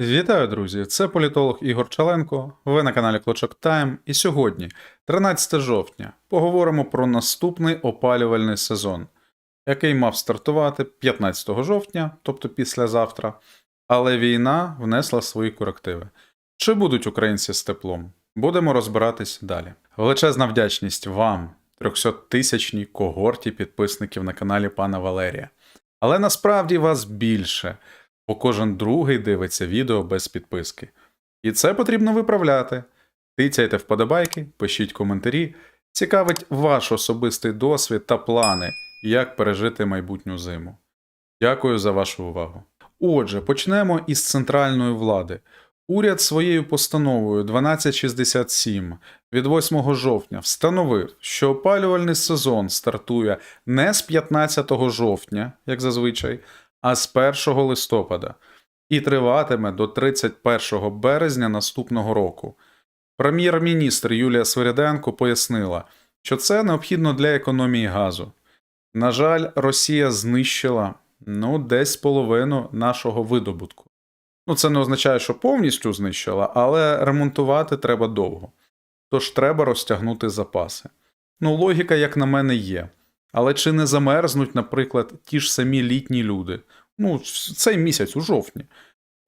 Вітаю, друзі! Це політолог Ігор Чаленко. Ви на каналі Клочок Тайм. І сьогодні, 13 жовтня, поговоримо про наступний опалювальний сезон, який мав стартувати 15 жовтня, тобто післязавтра. Але війна внесла свої корективи. Чи будуть українці з теплом? Будемо розбиратись далі. Величезна вдячність вам, 300-тисячній когорті підписників на каналі пана Валерія. Але насправді вас більше бо кожен другий дивиться відео без підписки. І це потрібно виправляти. Тицяйте вподобайки, пишіть коментарі. Цікавить ваш особистий досвід та плани, як пережити майбутню зиму. Дякую за вашу увагу. Отже, почнемо із центральної влади. Уряд своєю постановою 1267 від 8 жовтня встановив, що опалювальний сезон стартує не з 15 жовтня, як зазвичай, а з 1 листопада і триватиме до 31 березня наступного року. Прем'єр-міністр Юлія Свириденко пояснила, що це необхідно для економії газу. На жаль, Росія знищила ну, десь половину нашого видобутку. Ну, це не означає, що повністю знищила, але ремонтувати треба довго. Тож треба розтягнути запаси. Ну, логіка, як на мене, є. Але чи не замерзнуть, наприклад, ті ж самі літні люди? Ну, цей місяць, у жовтні.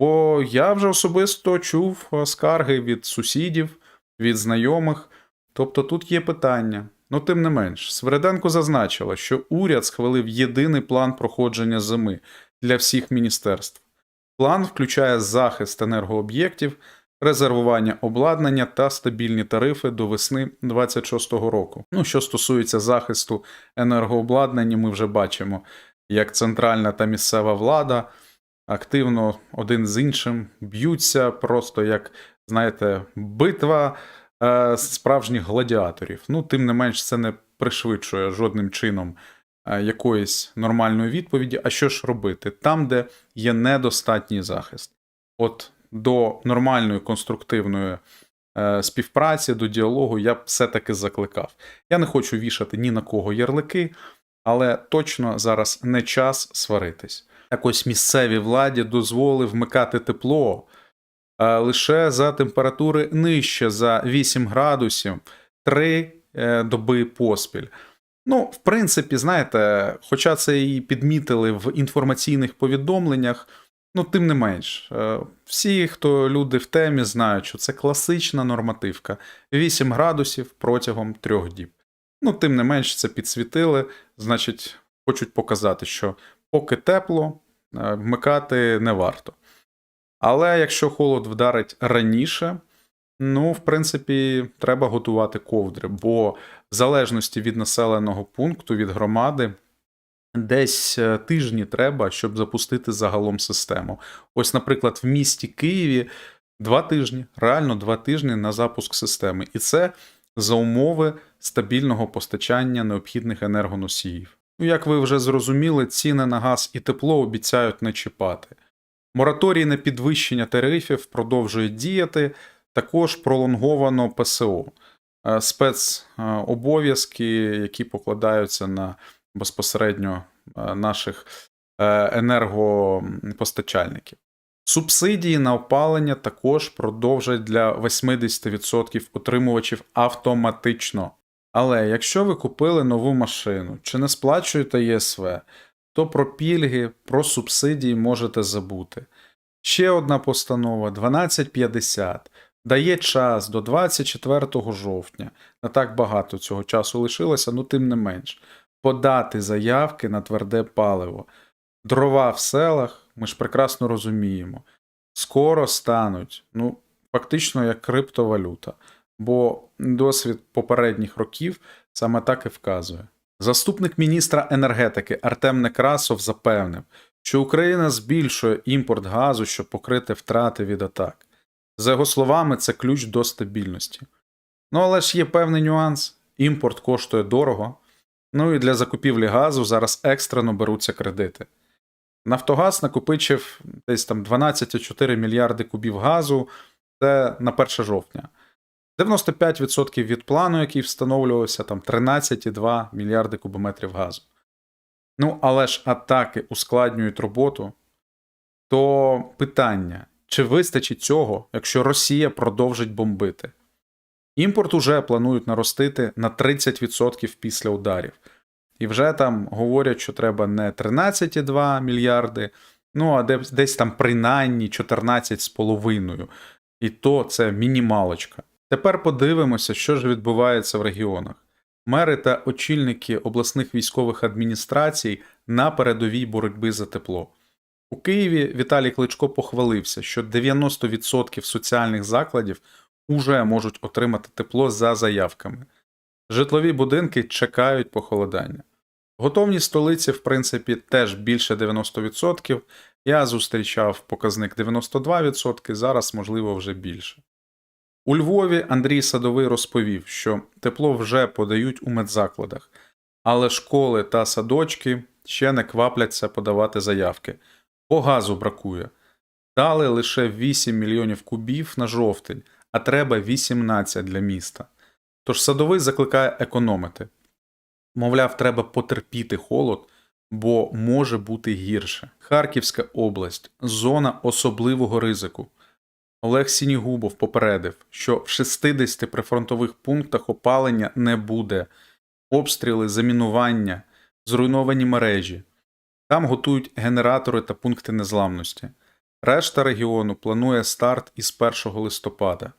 Бо я вже особисто чув е, скарги від сусідів, від знайомих. Тобто тут є питання. Ну, тим не менш, Свереденко зазначила, що уряд схвалив єдиний план проходження зими для всіх міністерств. План включає захист енергооб'єктів, резервування обладнання та стабільні тарифи до весни 26-го року. Ну, що стосується захисту енергообладнання, ми вже бачимо, як центральна та місцева влада активно один з іншим б'ються, просто як, знаєте, битва е, справжніх гладіаторів. Ну, тим не менш, це не пришвидшує жодним чином е, якоїсь нормальної відповіді. А що ж робити? Там, де є недостатній захист. От до нормальної конструктивної е, співпраці, до діалогу я б все-таки закликав. Я не хочу вішати ні на кого ярлики, але точно зараз не час сваритись. Якось місцевій владі дозволив вмикати тепло е, лише за температури нижче за 8 градусів 3 е, доби поспіль. Ну, в принципі, знаєте, хоча це і підмітили в інформаційних повідомленнях, ну, тим не менш, е, всі, хто люди в темі, знають, що це класична нормативка 8 градусів протягом трьох діб. Ну, тим не менш, це підсвітили, значить, хочуть показати, що поки тепло, е, вмикати не варто. Але якщо холод вдарить раніше, ну, в принципі, треба готувати ковдри, бо в залежності від населеного пункту, від громади, десь е, тижні треба, щоб запустити загалом систему. Ось, наприклад, в місті Києві два тижні, реально два тижні на запуск системи. І це за умови стабільного постачання необхідних енергоносіїв. Ну, як ви вже зрозуміли, ціни на газ і тепло обіцяють не чіпати. Мораторій на підвищення тарифів продовжує діяти, також пролонговано ПСО, е, спецобов'язки, які покладаються на безпосередньо е, наших е, енергопостачальників. Субсидії на опалення також продовжать для 80% отримувачів автоматично. Але якщо ви купили нову машину чи не сплачуєте ЄСВ, то про пільги, про субсидії можете забути. Ще одна постанова 1250 дає час до 24 жовтня. Не так багато цього часу лишилося, ну тим не менш, подати заявки на тверде паливо. Дрова в селах, ми ж прекрасно розуміємо, скоро стануть, ну, фактично як криптовалюта, бо досвід попередніх років саме так і вказує. Заступник міністра енергетики Артем Некрасов запевнив, що Україна збільшує імпорт газу, щоб покрити втрати від атак. За його словами, це ключ до стабільності. Ну але ж є певний нюанс: імпорт коштує дорого. Ну і для закупівлі газу зараз екстрено беруться кредити. Нафтогаз накопичив десь там 12,4 мільярди кубів газу це на 1 жовтня. 95% від плану, який встановлювався, там 13,2 мільярди кубометрів газу. Ну, але ж атаки ускладнюють роботу, то питання, чи вистачить цього, якщо Росія продовжить бомбити. Імпорт уже планують наростити на 30% після ударів. І вже там говорять, що треба не 13,2 мільярди, ну а десь, там принаймні 14,5. І то це мінімалочка. Тепер подивимося, що ж відбувається в регіонах. Мери та очільники обласних військових адміністрацій на передовій боротьби за тепло. У Києві Віталій Кличко похвалився, що 90% соціальних закладів уже можуть отримати тепло за заявками. Житлові будинки чекають похолодання. Готовність столиці, в принципі, теж більше 90%. Я зустрічав показник 92%, зараз, можливо, вже більше. У Львові Андрій Садовий розповів, що тепло вже подають у медзакладах, але школи та садочки ще не квапляться подавати заявки, бо газу бракує. Дали лише 8 мільйонів кубів на жовтень, а треба 18 для міста. Тож садовий закликає економити. Мовляв, треба потерпіти холод, бо може бути гірше. Харківська область зона особливого ризику. Олег Сінігубов попередив, що в 60 прифронтових пунктах опалення не буде, обстріли, замінування, зруйновані мережі. Там готують генератори та пункти незламності. Решта регіону планує старт із 1 листопада.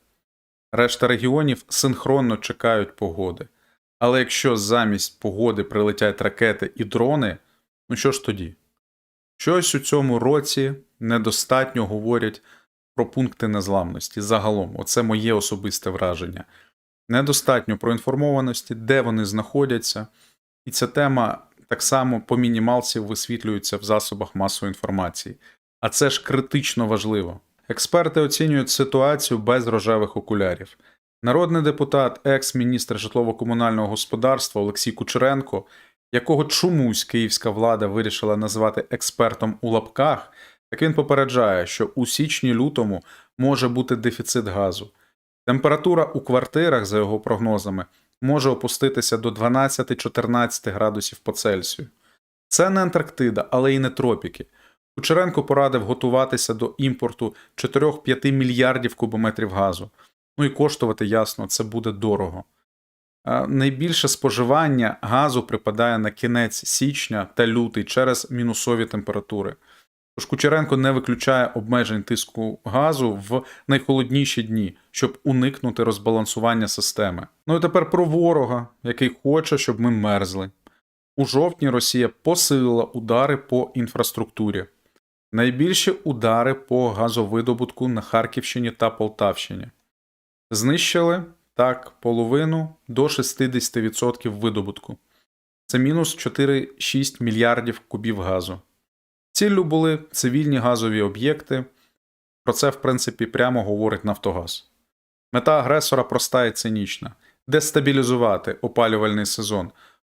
Решта регіонів синхронно чекають погоди. Але якщо замість погоди прилетять ракети і дрони, ну що ж тоді? Щось у цьому році недостатньо говорять про пункти незламності загалом. Оце моє особисте враження. Недостатньо проінформованості, де вони знаходяться, і ця тема так само по мінімалці висвітлюється в засобах масової інформації. А це ж критично важливо. Експерти оцінюють ситуацію без рожевих окулярів. Народний депутат, екс-міністр житлово-комунального господарства Олексій Кучеренко, якого чомусь київська влада вирішила назвати експертом у лапках, так він попереджає, що у січні-лютому може бути дефіцит газу. Температура у квартирах, за його прогнозами, може опуститися до 12-14 градусів по Цельсію. Це не Антарктида, але й не тропіки. Кучеренко порадив готуватися до імпорту 4-5 мільярдів кубометрів газу. Ну і коштувати, ясно, це буде дорого. Найбільше споживання газу припадає на кінець січня та лютий через мінусові температури. Тож Кучеренко не виключає обмежень тиску газу в найхолодніші дні, щоб уникнути розбалансування системи. Ну і тепер про ворога, який хоче, щоб ми мерзли. У жовтні Росія посилила удари по інфраструктурі. Найбільші удари по газовидобутку на Харківщині та Полтавщині. Знищили так половину до 60% видобутку. Це мінус 4,6 мільярдів кубів газу. Ціллю були цивільні газові об'єкти. Про це, в принципі, прямо говорить Нафтогаз. Мета агресора проста і цинічна: дестабілізувати опалювальний сезон,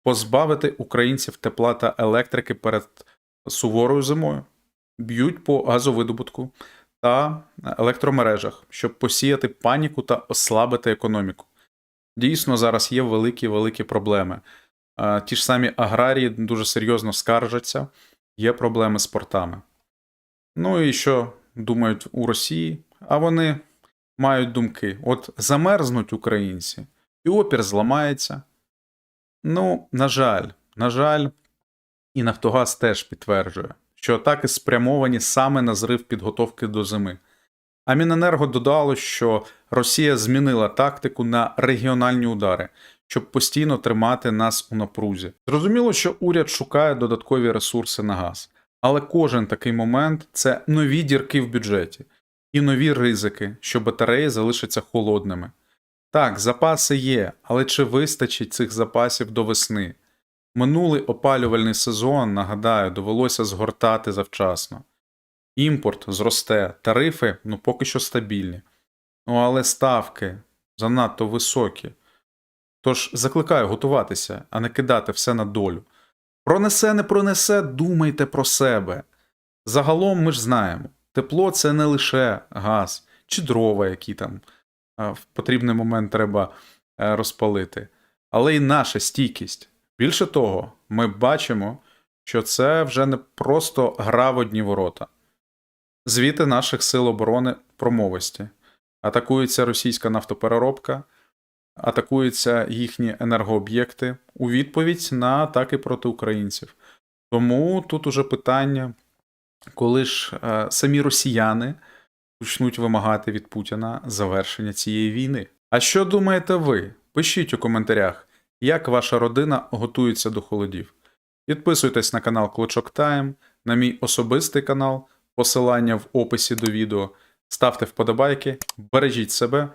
позбавити українців тепла та електрики перед суворою зимою, б'ють по газовидобутку та електромережах, щоб посіяти паніку та ослабити економіку. Дійсно, зараз є великі великі проблеми. Ті ж самі аграрії дуже серйозно скаржаться, є проблеми з портами. Ну і що думають у Росії? А вони мають думки: от замерзнуть українці, і опір зламається. Ну, на жаль, на жаль, і Нафтогаз теж підтверджує, що атаки спрямовані саме на зрив підготовки до зими. А Міненерго додало, що Росія змінила тактику на регіональні удари, щоб постійно тримати нас у напрузі. Зрозуміло, що уряд шукає додаткові ресурси на газ, але кожен такий момент це нові дірки в бюджеті і нові ризики, що батареї залишаться холодними. Так, запаси є, але чи вистачить цих запасів до весни? Минулий опалювальний сезон, нагадаю, довелося згортати завчасно. Імпорт зросте, тарифи ну поки що стабільні. Ну але ставки занадто високі. Тож закликаю готуватися, а не кидати все на долю. Пронесе, не пронесе, думайте про себе. Загалом ми ж знаємо, тепло це не лише газ чи дрова, які там в потрібний момент треба е, розпалити, але й наша стійкість. Більше того, ми бачимо, що це вже не просто гра в одні ворота. звіти наших сил оборони промовості. Атакується російська нафтопереробка, атакуються їхні енергооб'єкти у відповідь на атаки проти українців. Тому тут уже питання, коли ж е, самі росіяни почнуть вимагати від Путіна завершення цієї війни. А що думаєте ви? Пишіть у коментарях, як ваша родина готується до холодів. Підписуйтесь на канал Клочок Тайм, на мій особистий канал, посилання в описі до відео. Ставте вподобайки, бережіть себе.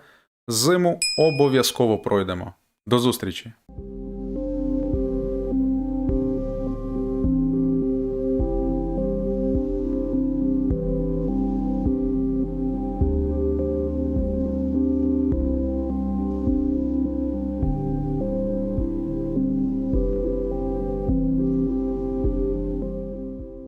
Зиму обов'язково пройдемо. До зустрічі!